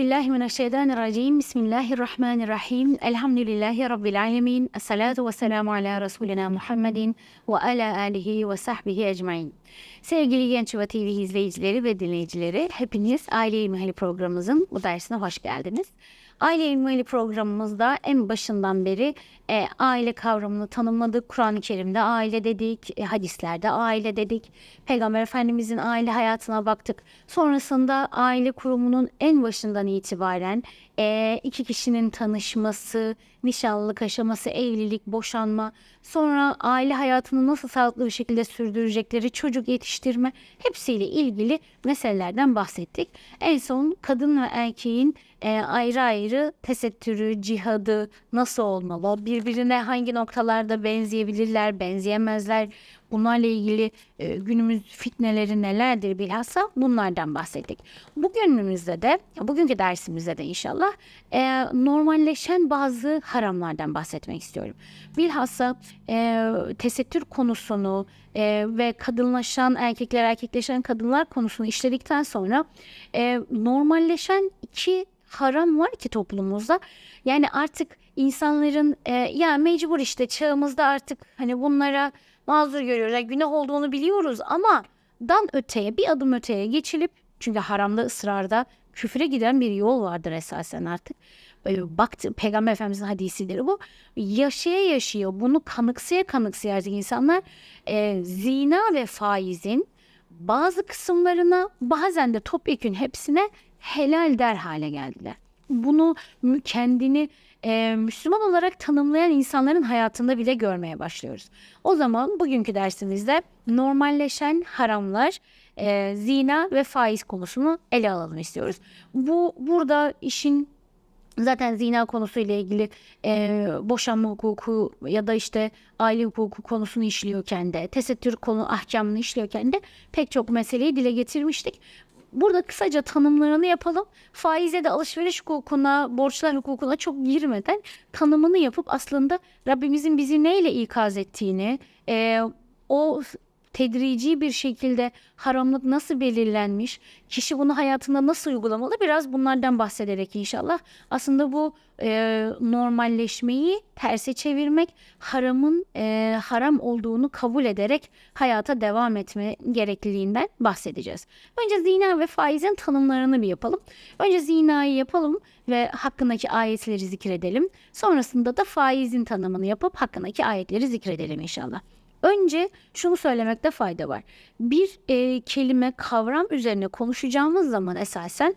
Billahi mineşşeytanirracim. Bismillahirrahmanirrahim. Elhamdülillahi rabbil alamin. Essalatu vesselamu ala resulina Muhammedin ve ala alihi ve sahbihi ecmaîn. Sevgili Genç Yuva TV izleyicileri ve dinleyicileri, hepiniz Aile İlmihali programımızın bu dersine hoş geldiniz. Aile İlmihali programımızda en başından beri e, aile kavramını tanımladık. Kur'an-ı Kerim'de aile dedik, e, hadislerde aile dedik. Peygamber Efendimizin aile hayatına baktık. Sonrasında aile kurumunun en başından itibaren e, iki kişinin tanışması, nişanlılık aşaması, evlilik, boşanma, sonra aile hayatını nasıl sağlıklı bir şekilde sürdürecekleri, çocuk yetiştirme hepsiyle ilgili meselelerden bahsettik. En son kadın ve erkeğin e, ayrı ayrı tesettürü, cihadı nasıl olmalı, birbirine hangi noktalarda benzeyebilirler, benzeyemezler, bunlarla ilgili e, günümüz fitneleri nelerdir bilhassa bunlardan bahsettik. Bugünümüzde de, bugünkü dersimizde de inşallah e, normalleşen bazı haramlardan bahsetmek istiyorum. Bilhassa e, tesettür konusunu e, ve kadınlaşan erkekler, erkekleşen kadınlar konusunu işledikten sonra e, normalleşen iki haram var ki toplumumuzda. Yani artık insanların e, ya mecbur işte çağımızda artık hani bunlara mazur görüyoruz. Yani günah olduğunu biliyoruz ama dan öteye bir adım öteye geçilip çünkü haramda ısrarda küfre giden bir yol vardır esasen artık. Böyle baktı Peygamber Efendimizin hadisidir bu. Yaşaya yaşıyor bunu kanıksaya kanıksaya artık insanlar e, zina ve faizin bazı kısımlarına bazen de topyekün hepsine helal der hale geldiler. Bunu kendini e, Müslüman olarak tanımlayan insanların hayatında bile görmeye başlıyoruz. O zaman bugünkü dersimizde normalleşen haramlar, e, zina ve faiz konusunu ele alalım istiyoruz. Bu burada işin Zaten zina konusuyla ilgili e, boşanma hukuku ya da işte aile hukuku konusunu işliyorken de tesettür konu ahkamını işliyorken de pek çok meseleyi dile getirmiştik. Burada kısaca tanımlarını yapalım. Faize de alışveriş hukukuna, borçlar hukukuna çok girmeden tanımını yapıp aslında Rabbimizin bizi neyle ikaz ettiğini, e, o tedrici bir şekilde haramlık nasıl belirlenmiş, kişi bunu hayatında nasıl uygulamalı biraz bunlardan bahsederek inşallah aslında bu e, normalleşmeyi terse çevirmek, haramın e, haram olduğunu kabul ederek hayata devam etme gerekliliğinden bahsedeceğiz. Önce zina ve faizin tanımlarını bir yapalım. Önce zinayı yapalım ve hakkındaki ayetleri zikredelim. Sonrasında da faizin tanımını yapıp hakkındaki ayetleri zikredelim inşallah. Önce şunu söylemekte fayda var. Bir e, kelime, kavram üzerine konuşacağımız zaman esasen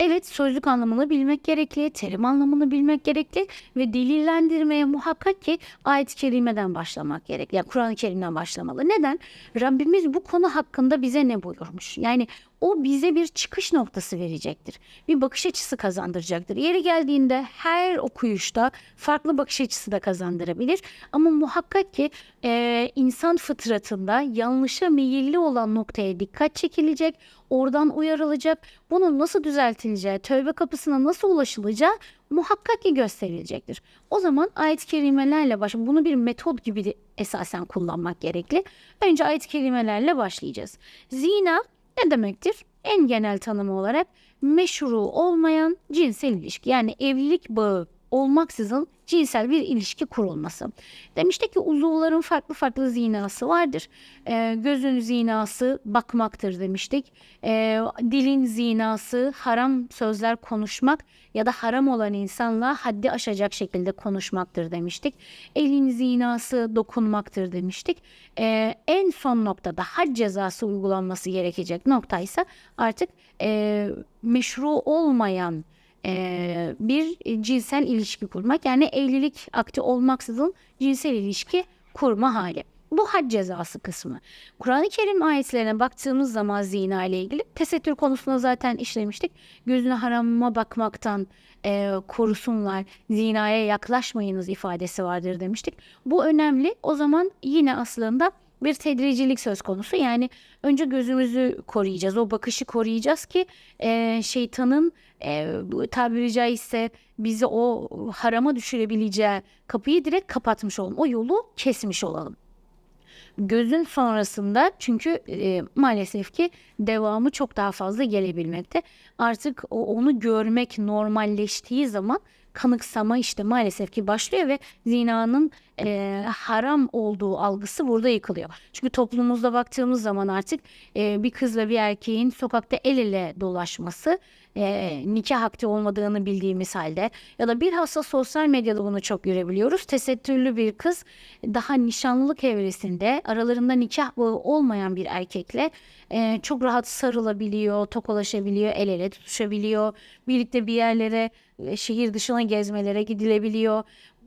Evet sözlük anlamını bilmek gerekli, terim anlamını bilmek gerekli ve delillendirmeye muhakkak ki ayet-i kerimeden başlamak gerekli. Yani Kur'an-ı Kerim'den başlamalı. Neden? Rabbimiz bu konu hakkında bize ne buyurmuş? Yani o bize bir çıkış noktası verecektir. Bir bakış açısı kazandıracaktır. Yeri geldiğinde her okuyuşta farklı bakış açısı da kazandırabilir. Ama muhakkak ki e, insan fıtratında yanlışa meyilli olan noktaya dikkat çekilecek. Oradan uyarılacak. Bunun nasıl düzeltileceği, tövbe kapısına nasıl ulaşılacağı muhakkak ki gösterilecektir. O zaman ayet-i kerimelerle baş, bunu bir metod gibi de esasen kullanmak gerekli. Önce ayet-i kerimelerle başlayacağız. Zina ne demektir? En genel tanımı olarak meşru olmayan cinsel ilişki yani evlilik bağı olmaksızın cinsel bir ilişki kurulması. Demiştik ki uzuvların farklı farklı zinası vardır. Ee, gözün zinası bakmaktır demiştik. Ee, dilin zinası haram sözler konuşmak ya da haram olan insanla haddi aşacak şekilde konuşmaktır demiştik. Elin zinası dokunmaktır demiştik. Ee, en son noktada had cezası uygulanması gerekecek nokta ise artık e, meşru olmayan e, bir cinsel ilişki kurmak. Yani evlilik akti olmaksızın cinsel ilişki kurma hali. Bu had cezası kısmı. Kur'an-ı Kerim ayetlerine baktığımız zaman zina ile ilgili tesettür konusunda zaten işlemiştik. Gözüne harama bakmaktan e, korusunlar, zinaya yaklaşmayınız ifadesi vardır demiştik. Bu önemli. O zaman yine aslında bir tedricilik söz konusu. Yani önce gözümüzü koruyacağız, o bakışı koruyacağız ki e, şeytanın e, tabiri caizse bizi o harama düşürebileceği kapıyı direkt kapatmış olalım. O yolu kesmiş olalım. Gözün sonrasında çünkü e, maalesef ki devamı çok daha fazla gelebilmekte. Artık o, onu görmek normalleştiği zaman kanıksama işte maalesef ki başlıyor ve zinanın e, haram olduğu algısı burada yıkılıyor. Çünkü toplumumuzda baktığımız zaman artık e, bir kız ve bir erkeğin sokakta el ele dolaşması e, nikah akti olmadığını bildiğimiz halde ya da bilhassa sosyal medyada bunu çok görebiliyoruz. Tesettürlü bir kız daha nişanlılık evresinde aralarında nikah bağı olmayan bir erkekle e, çok rahat sarılabiliyor, tokalaşabiliyor, el ele tutuşabiliyor. Birlikte bir yerlere, şehir dışına gezmelere gidilebiliyor.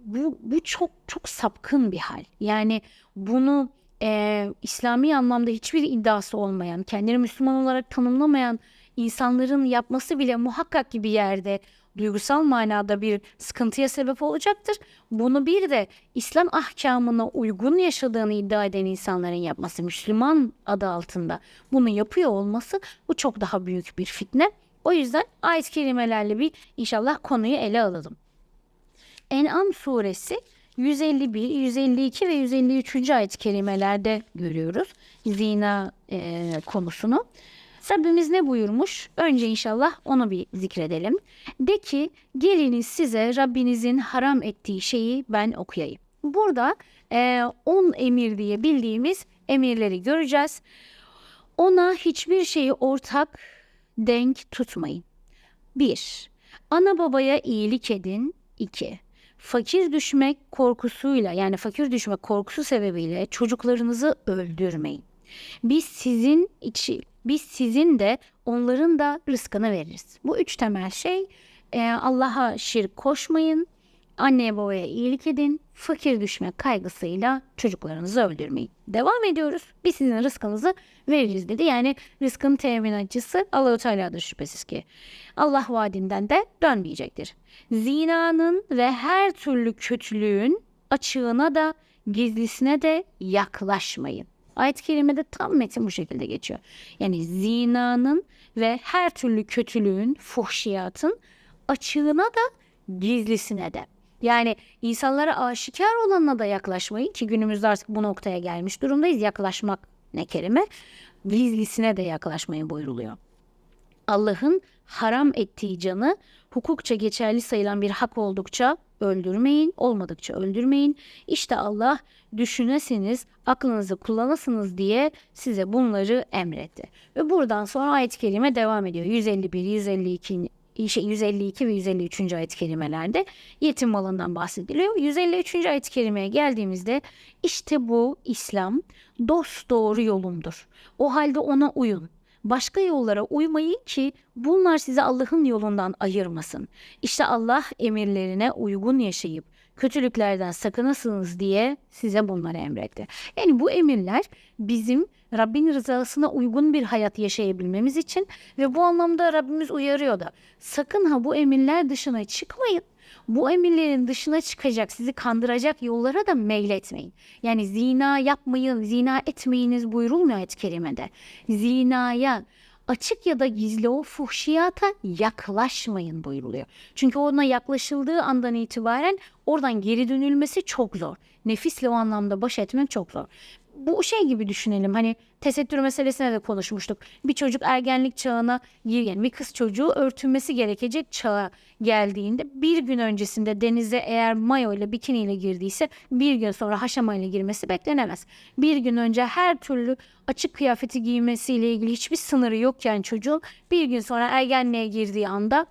Bu, bu çok çok sapkın bir hal. Yani bunu e, İslami anlamda hiçbir iddiası olmayan, kendini Müslüman olarak tanımlamayan insanların yapması bile muhakkak ki bir yerde duygusal manada bir sıkıntıya sebep olacaktır. Bunu bir de İslam ahkamına uygun yaşadığını iddia eden insanların yapması, Müslüman adı altında bunu yapıyor olması bu çok daha büyük bir fitne. O yüzden ayet kelimelerle bir inşallah konuyu ele alalım. En'am suresi 151, 152 ve 153. ayet kelimelerde görüyoruz zina e, konusunu. Rabbimiz ne buyurmuş? Önce inşallah onu bir zikredelim. De ki geliniz size Rabbinizin haram ettiği şeyi ben okuyayım. Burada 10 e, emir diye bildiğimiz emirleri göreceğiz. Ona hiçbir şeyi ortak denk tutmayın. 1. Ana babaya iyilik edin. 2. Fakir düşmek korkusuyla yani fakir düşmek korkusu sebebiyle çocuklarınızı öldürmeyin. Biz sizin içi biz sizin de onların da rızkını veririz. Bu üç temel şey e, Allah'a şirk koşmayın, anneye babaya iyilik edin, fakir düşme kaygısıyla çocuklarınızı öldürmeyin. Devam ediyoruz. Biz sizin rızkınızı veririz dedi. Yani rızkın teminatçısı Allahu Teala'dır şüphesiz ki. Allah vaadinden de dönmeyecektir. Zinanın ve her türlü kötülüğün açığına da gizlisine de yaklaşmayın. Ayet-i kerimede tam metin bu şekilde geçiyor. Yani zinanın ve her türlü kötülüğün, fuhşiyatın açığına da gizlisine de. Yani insanlara aşikar olanına da yaklaşmayın ki günümüzde artık bu noktaya gelmiş durumdayız. Yaklaşmak ne kelime? Gizlisine de yaklaşmayın buyruluyor. Allah'ın haram ettiği canı hukukça geçerli sayılan bir hak oldukça öldürmeyin, olmadıkça öldürmeyin. İşte Allah düşünesiniz, aklınızı kullanasınız diye size bunları emretti. Ve buradan sonra ayet-i kerime devam ediyor. 151, 152, 152 ve 153. ayet-i kerimelerde yetim malından bahsediliyor. 153. ayet-i kerimeye geldiğimizde işte bu İslam dost doğru yolumdur. O halde ona uyun başka yollara uymayın ki bunlar sizi Allah'ın yolundan ayırmasın. İşte Allah emirlerine uygun yaşayıp kötülüklerden sakınasınız diye size bunları emretti. Yani bu emirler bizim Rabbin rızasına uygun bir hayat yaşayabilmemiz için ve bu anlamda Rabbimiz uyarıyor da sakın ha bu emirler dışına çıkmayın bu emirlerin dışına çıkacak, sizi kandıracak yollara da meyletmeyin. Yani zina yapmayın, zina etmeyiniz buyurulmuyor ayet-i kerimede. Zinaya, açık ya da gizli o fuhşiyata yaklaşmayın buyuruluyor. Çünkü ona yaklaşıldığı andan itibaren oradan geri dönülmesi çok zor. Nefisle o anlamda baş etmek çok zor bu şey gibi düşünelim. Hani tesettür meselesine de konuşmuştuk. Bir çocuk ergenlik çağına yani bir kız çocuğu örtünmesi gerekecek çağa geldiğinde bir gün öncesinde denize eğer mayo ile bikini ile girdiyse bir gün sonra haşama ile girmesi beklenemez. Bir gün önce her türlü açık kıyafeti giymesiyle ilgili hiçbir sınırı yokken çocuğun bir gün sonra ergenliğe girdiği anda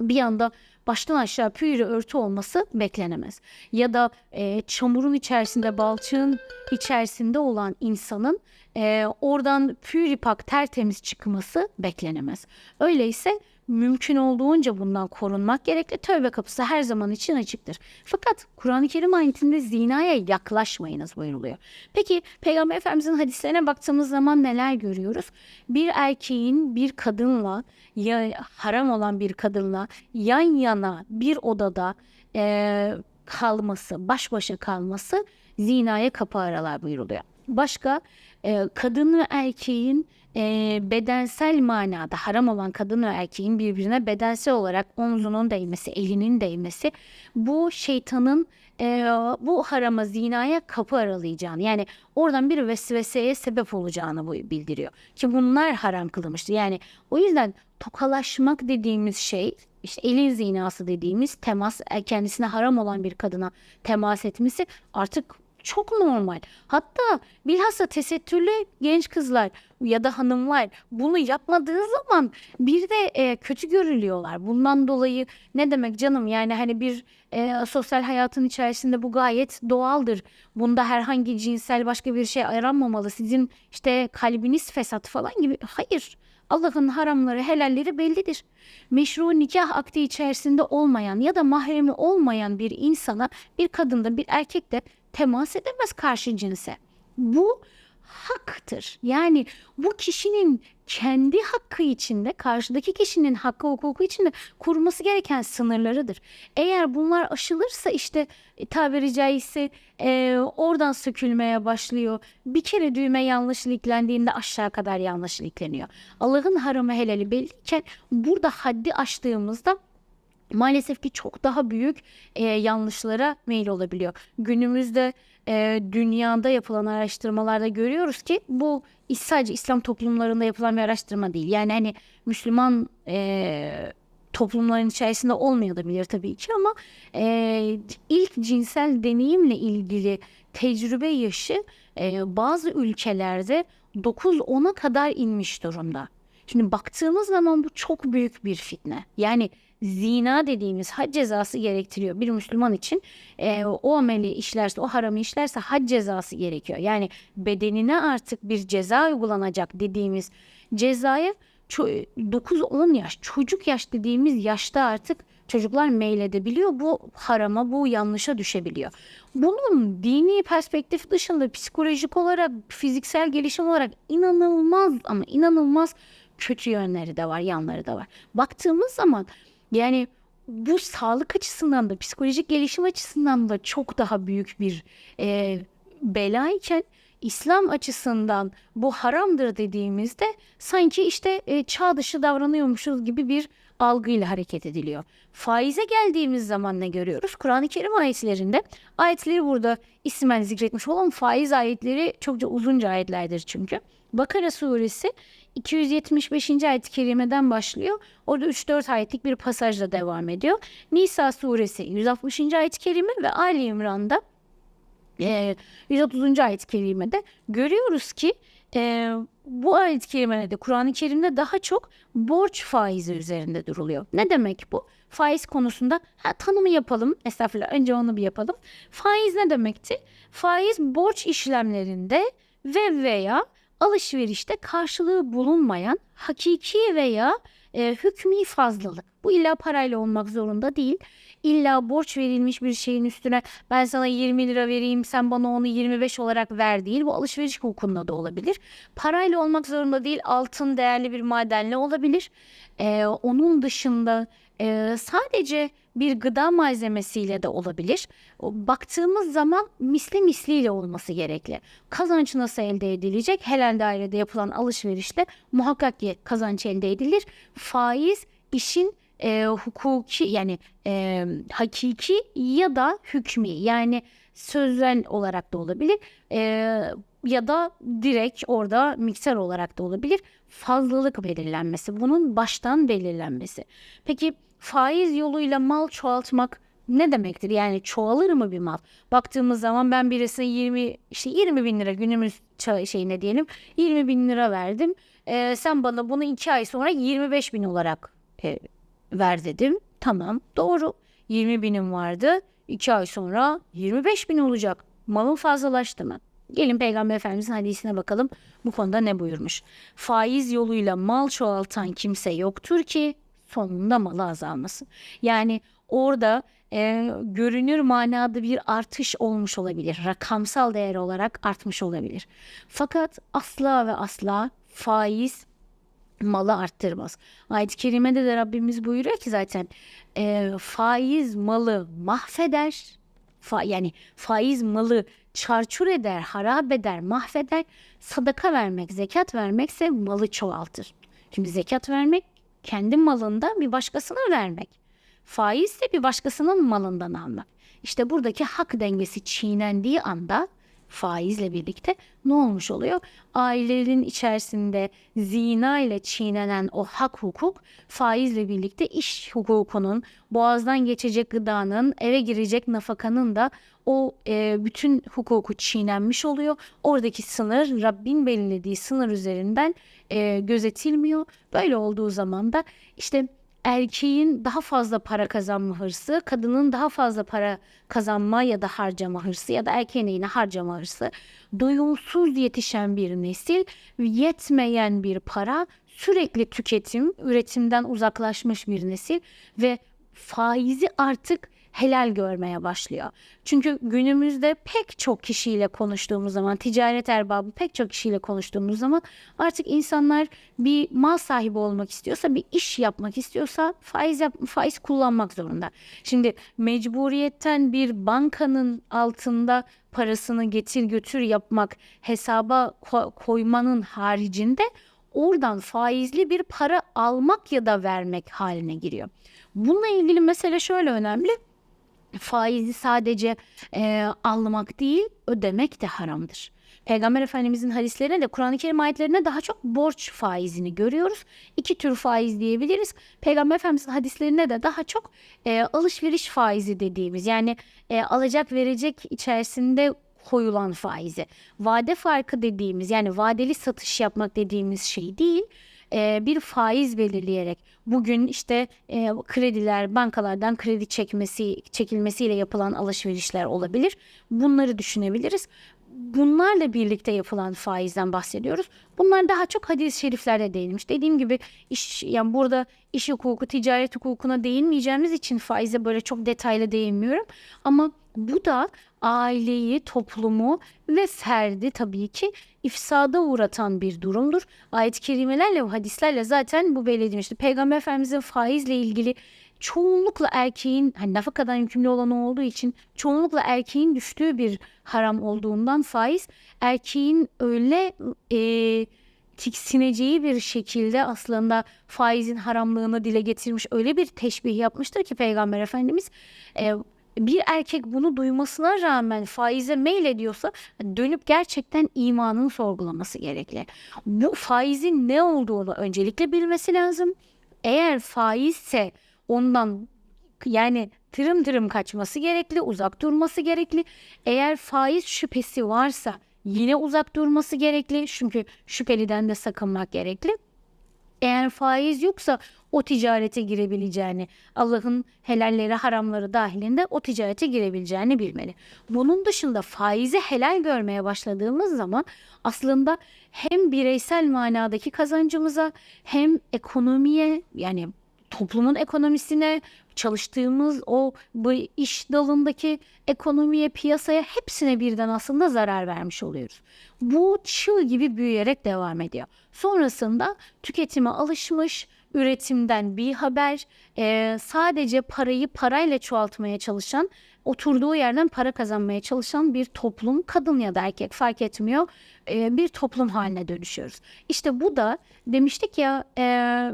bir anda baştan aşağı püri örtü olması beklenemez. Ya da e, çamurun içerisinde, balçığın içerisinde olan insanın e, oradan püripak tertemiz çıkması beklenemez. Öyleyse mümkün olduğunca bundan korunmak gerekli. Tövbe kapısı her zaman için açıktır. Fakat Kur'an-ı Kerim ayetinde zinaya yaklaşmayınız buyuruluyor. Peki Peygamber Efendimizin hadislerine baktığımız zaman neler görüyoruz? Bir erkeğin bir kadınla ya haram olan bir kadınla yan yana bir odada e, kalması, baş başa kalması zinaya kapı aralar buyuruluyor. Başka e, kadın ve erkeğin e, bedensel manada haram olan kadın ve erkeğin birbirine bedensel olarak omzunun değmesi, elinin değmesi bu şeytanın e, bu harama zinaya kapı aralayacağını yani oradan bir vesveseye sebep olacağını bildiriyor. Ki bunlar haram kılınmıştır. Yani o yüzden tokalaşmak dediğimiz şey işte elin zinası dediğimiz temas kendisine haram olan bir kadına temas etmesi artık çok normal. Hatta bilhassa tesettürlü genç kızlar ya da hanımlar bunu yapmadığı zaman bir de e, kötü görülüyorlar. Bundan dolayı ne demek canım yani hani bir e, sosyal hayatın içerisinde bu gayet doğaldır. Bunda herhangi cinsel başka bir şey aranmamalı. Sizin işte kalbiniz fesat falan gibi. Hayır. Allah'ın haramları, helalleri bellidir. Meşru nikah akdi içerisinde olmayan ya da mahremi olmayan bir insana, bir kadında, bir erkekte temas edemez karşı cinse. Bu haktır. Yani bu kişinin kendi hakkı içinde, karşıdaki kişinin hakkı hukuku içinde kurması gereken sınırlarıdır. Eğer bunlar aşılırsa işte e, tabiri caizse e, oradan sökülmeye başlıyor. Bir kere düğme yanlış iliklendiğinde aşağı kadar yanlış ilikleniyor. Allah'ın haramı helali belliyken burada haddi aştığımızda maalesef ki çok daha büyük e, yanlışlara meyil olabiliyor. Günümüzde e, dünyada yapılan araştırmalarda görüyoruz ki bu sadece İslam toplumlarında yapılan bir araştırma değil. Yani hani Müslüman e, toplumların içerisinde olmayabilir tabii ki ama e, ilk cinsel deneyimle ilgili tecrübe yaşı e, bazı ülkelerde 9-10'a kadar inmiş durumda. Şimdi baktığımız zaman bu çok büyük bir fitne. Yani zina dediğimiz had cezası gerektiriyor. Bir Müslüman için e, o ameli işlerse, o haramı işlerse had cezası gerekiyor. Yani bedenine artık bir ceza uygulanacak dediğimiz cezaya 9-10 yaş, çocuk yaş dediğimiz yaşta artık çocuklar meyledebiliyor. Bu harama, bu yanlışa düşebiliyor. Bunun dini perspektif dışında psikolojik olarak, fiziksel gelişim olarak inanılmaz ama inanılmaz kötü yönleri de var, yanları da var. Baktığımız zaman yani bu sağlık açısından da psikolojik gelişim açısından da çok daha büyük bir e, bela iken İslam açısından bu haramdır dediğimizde sanki işte e, çağ dışı davranıyormuşuz gibi bir algıyla hareket ediliyor. Faize geldiğimiz zaman ne görüyoruz? Kur'an-ı Kerim ayetlerinde ayetleri burada ismen zikretmiş olan faiz ayetleri çokça uzunca ayetlerdir çünkü. Bakara suresi 275. ayet-i kerimeden başlıyor. Orada 3-4 ayetlik bir pasajla devam ediyor. Nisa suresi 160. ayet-i kerime ve Ali İmran'da e, 130. ayet-i kerimede görüyoruz ki e, bu ayet-i kerimede Kur'an-ı Kerim'de daha çok borç faizi üzerinde duruluyor. Ne demek bu? Faiz konusunda ha, tanımı yapalım. Estağfurullah önce onu bir yapalım. Faiz ne demekti? Faiz borç işlemlerinde ve veya alışverişte karşılığı bulunmayan hakiki veya e, hükmü fazlalık. Bu illa parayla olmak zorunda değil. İlla borç verilmiş bir şeyin üstüne ben sana 20 lira vereyim sen bana onu 25 olarak ver değil. Bu alışveriş hukukunda da olabilir. Parayla olmak zorunda değil altın değerli bir madenle olabilir. Ee, onun dışında e, sadece bir gıda malzemesiyle de olabilir. Baktığımız zaman misli misliyle olması gerekli. Kazanç nasıl elde edilecek? Helal dairede yapılan alışverişle muhakkak ki kazanç elde edilir. Faiz işin e, hukuki yani e, hakiki ya da hükmü yani sözlen olarak da olabilir e, ya da direkt orada miktar olarak da olabilir fazlalık belirlenmesi bunun baştan belirlenmesi. Peki faiz yoluyla mal çoğaltmak ne demektir? Yani çoğalır mı bir mal? Baktığımız zaman ben birisine 20 işte 20 bin lira günümüz şeyine diyelim 20 bin lira verdim. Ee, sen bana bunu 2 ay sonra 25 bin olarak e, ver dedim. Tamam doğru 20 binim vardı 2 ay sonra 25 bin olacak. Malın fazlalaştı mı? Gelin Peygamber Efendimizin hadisine bakalım bu konuda ne buyurmuş. Faiz yoluyla mal çoğaltan kimse yoktur ki sonunda malı azalmasın. Yani orada e, görünür manada bir artış olmuş olabilir. Rakamsal değer olarak artmış olabilir. Fakat asla ve asla faiz malı arttırmaz. Ayet-i Kerime'de de Rabbimiz buyuruyor ki zaten e, faiz malı mahveder. Fa, yani faiz malı çarçur eder, harap eder, mahveder. Sadaka vermek, zekat vermekse malı çoğaltır. Şimdi zekat vermek kendi malında bir başkasına vermek. Faiz de bir başkasının malından almak. İşte buradaki hak dengesi çiğnendiği anda faizle birlikte ne olmuş oluyor? Ailelerin içerisinde zina ile çiğnenen o hak hukuk faizle birlikte iş hukukunun, boğazdan geçecek gıdanın, eve girecek nafakanın da o e, bütün hukuku çiğnenmiş oluyor. Oradaki sınır Rabbin belirlediği sınır üzerinden e, gözetilmiyor. Böyle olduğu zaman da işte erkeğin daha fazla para kazanma hırsı, kadının daha fazla para kazanma ya da harcama hırsı ya da erkeğin yine harcama hırsı, doyumsuz yetişen bir nesil, yetmeyen bir para, sürekli tüketim, üretimden uzaklaşmış bir nesil ve faizi artık helal görmeye başlıyor. Çünkü günümüzde pek çok kişiyle konuştuğumuz zaman, ticaret erbabı pek çok kişiyle konuştuğumuz zaman artık insanlar bir mal sahibi olmak istiyorsa, bir iş yapmak istiyorsa faiz yap, faiz kullanmak zorunda. Şimdi mecburiyetten bir bankanın altında parasını getir götür yapmak, hesaba ko- koymanın haricinde oradan faizli bir para almak ya da vermek haline giriyor. Bununla ilgili mesele şöyle önemli faizi sadece e, almak değil ödemek de haramdır. Peygamber Efendimizin hadislerine de Kur'an-ı Kerim ayetlerine daha çok borç faizini görüyoruz. İki tür faiz diyebiliriz. Peygamber Efendimizin hadislerine de daha çok e, alışveriş faizi dediğimiz yani e, alacak verecek içerisinde koyulan faizi. Vade farkı dediğimiz yani vadeli satış yapmak dediğimiz şey değil e, bir faiz belirleyerek bugün işte e, krediler bankalardan kredi çekmesi çekilmesiyle yapılan alışverişler olabilir. Bunları düşünebiliriz. Bunlarla birlikte yapılan faizden bahsediyoruz. Bunlar daha çok hadis-i şeriflerde değinmiş. Dediğim gibi iş yani burada iş hukuku, ticaret hukukuna değinmeyeceğimiz için faize böyle çok detaylı değinmiyorum. Ama bu da aileyi, toplumu ve ferdi tabii ki ifsada uğratan bir durumdur. Ayet-i kerimelerle hadislerle zaten bu belirtilmiştir. Peygamber Efendimizin faizle ilgili çoğunlukla erkeğin hani nafakadan yükümlü olan olduğu için çoğunlukla erkeğin düştüğü bir haram olduğundan faiz erkeğin öyle e, tiksineceği bir şekilde aslında faizin haramlığını dile getirmiş öyle bir teşbih yapmıştır ki Peygamber Efendimiz e, bir erkek bunu duymasına rağmen faize meylediyorsa dönüp gerçekten imanını sorgulaması gerekli. Bu faizin ne olduğunu öncelikle bilmesi lazım. Eğer faizse ondan yani tırım tırım kaçması gerekli, uzak durması gerekli. Eğer faiz şüphesi varsa yine uzak durması gerekli. Çünkü şüpheliden de sakınmak gerekli. Eğer faiz yoksa o ticarete girebileceğini, Allah'ın helalleri haramları dahilinde o ticarete girebileceğini bilmeli. Bunun dışında faizi helal görmeye başladığımız zaman aslında hem bireysel manadaki kazancımıza hem ekonomiye yani toplumun ekonomisine, çalıştığımız o bu iş dalındaki ekonomiye, piyasaya hepsine birden aslında zarar vermiş oluyoruz. Bu çığ gibi büyüyerek devam ediyor. Sonrasında tüketime alışmış, üretimden bir haber, e, sadece parayı parayla çoğaltmaya çalışan, oturduğu yerden para kazanmaya çalışan bir toplum, kadın ya da erkek fark etmiyor, e, bir toplum haline dönüşüyoruz. İşte bu da demiştik ya e,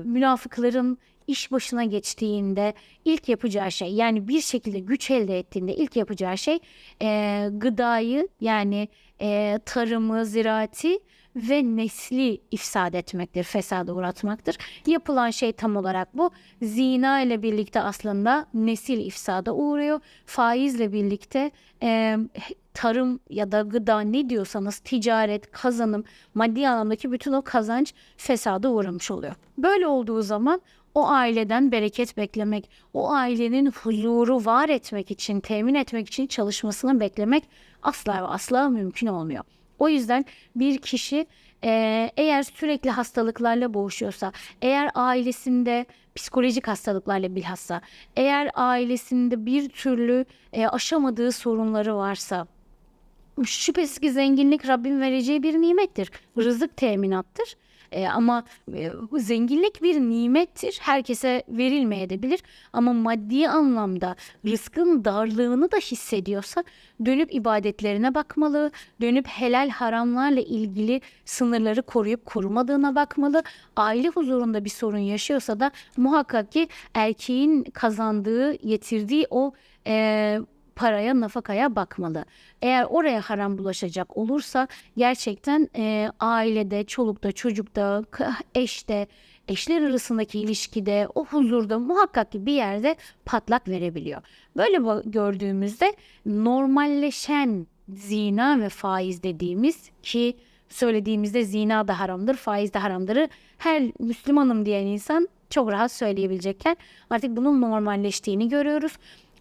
münafıkların iş başına geçtiğinde ilk yapacağı şey yani bir şekilde güç elde ettiğinde ilk yapacağı şey e, gıdayı yani e, tarımı, ziraati ve nesli ifsad etmektir, fesada uğratmaktır. Yapılan şey tam olarak bu. Zina ile birlikte aslında nesil ifsada uğruyor. Faizle birlikte e, tarım ya da gıda ne diyorsanız ticaret, kazanım, maddi anlamdaki bütün o kazanç fesada uğramış oluyor. Böyle olduğu zaman o aileden bereket beklemek, o ailenin huzuru var etmek için, temin etmek için çalışmasını beklemek asla ve asla mümkün olmuyor. O yüzden bir kişi e, eğer sürekli hastalıklarla boğuşuyorsa, eğer ailesinde psikolojik hastalıklarla bilhassa, eğer ailesinde bir türlü e, aşamadığı sorunları varsa, şüphesiz ki zenginlik Rabbin vereceği bir nimettir. Rızık teminattır. E, ama e, zenginlik bir nimettir. Herkese verilmeyebilir. Ama maddi anlamda rızkın darlığını da hissediyorsa dönüp ibadetlerine bakmalı. Dönüp helal haramlarla ilgili sınırları koruyup korumadığına bakmalı. Aile huzurunda bir sorun yaşıyorsa da muhakkak ki erkeğin kazandığı, getirdiği o e, paraya, nafakaya bakmalı. Eğer oraya haram bulaşacak olursa gerçekten e, ailede, çolukta, çocukta, eşte, eşler arasındaki ilişkide, o huzurda muhakkak ki bir yerde patlak verebiliyor. Böyle gördüğümüzde normalleşen zina ve faiz dediğimiz ki söylediğimizde zina da haramdır, faiz de haramdır. Her Müslümanım diyen insan çok rahat söyleyebilecekken artık bunun normalleştiğini görüyoruz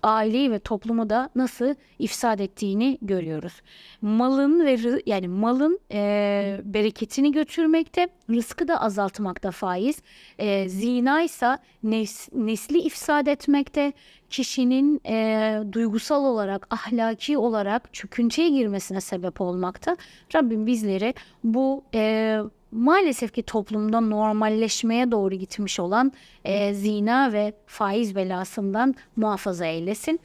aileyi ve toplumu da nasıl ifsad ettiğini görüyoruz. Malın ve yani malın e, bereketini götürmekte, rızkı da azaltmakta faiz. E, zina ise nes- nesli ifsad etmekte, kişinin e, duygusal olarak, ahlaki olarak çöküntüye girmesine sebep olmakta. Rabbim bizleri bu e, maalesef ki toplumda normalleşmeye doğru gitmiş olan e, zina ve faiz belasından muhafaza eylesin.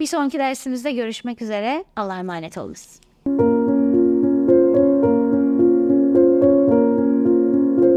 Bir sonraki dersimizde görüşmek üzere. Allah'a emanet olunuz.